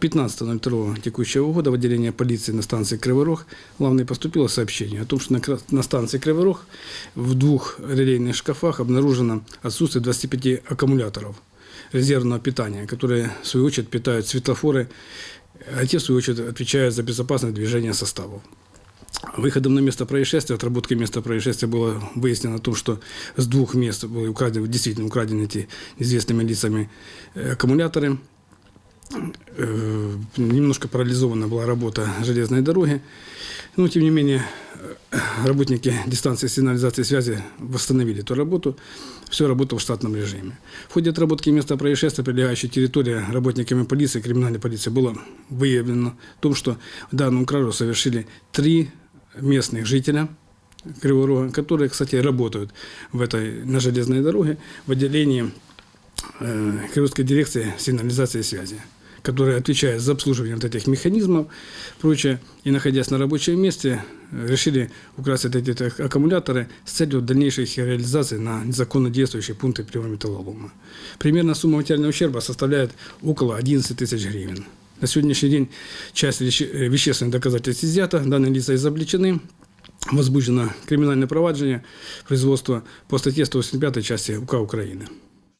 15.02 текущего года в отделение полиции на станции Кривой Рог главное поступило сообщение о том, что на, станции Кривой Рог в двух релейных шкафах обнаружено отсутствие 25 аккумуляторов резервного питания, которые в свою очередь питают светофоры, а те в свою очередь отвечают за безопасное движение составов. Выходом на место происшествия, отработкой места происшествия было выяснено о том, что с двух мест были украдены, действительно украдены эти неизвестными лицами э, аккумуляторы. Немножко парализована была работа железной дороги. Но, тем не менее, работники дистанции сигнализации связи восстановили эту работу. Все работало в штатном режиме. В ходе отработки места происшествия, прилегающей территории работниками полиции, криминальной полиции, было выявлено в том, что данную кражу совершили три местных жителя Кривого Рога, которые, кстати, работают в этой, на железной дороге в отделении э, Кировской дирекции сигнализации связи, которая отвечает за обслуживание вот этих механизмов, прочее, и находясь на рабочем месте, решили украсть вот эти аккумуляторы с целью дальнейшей их реализации на незаконно действующие пункты приема. Примерно сумма материального ущерба составляет около 11 тысяч гривен. На сегодняшний день часть веще- э, вещественных доказательств изъята, данные лица изобличены, возбуждено криминальное проваджение производства по статье 185 части УК Украины.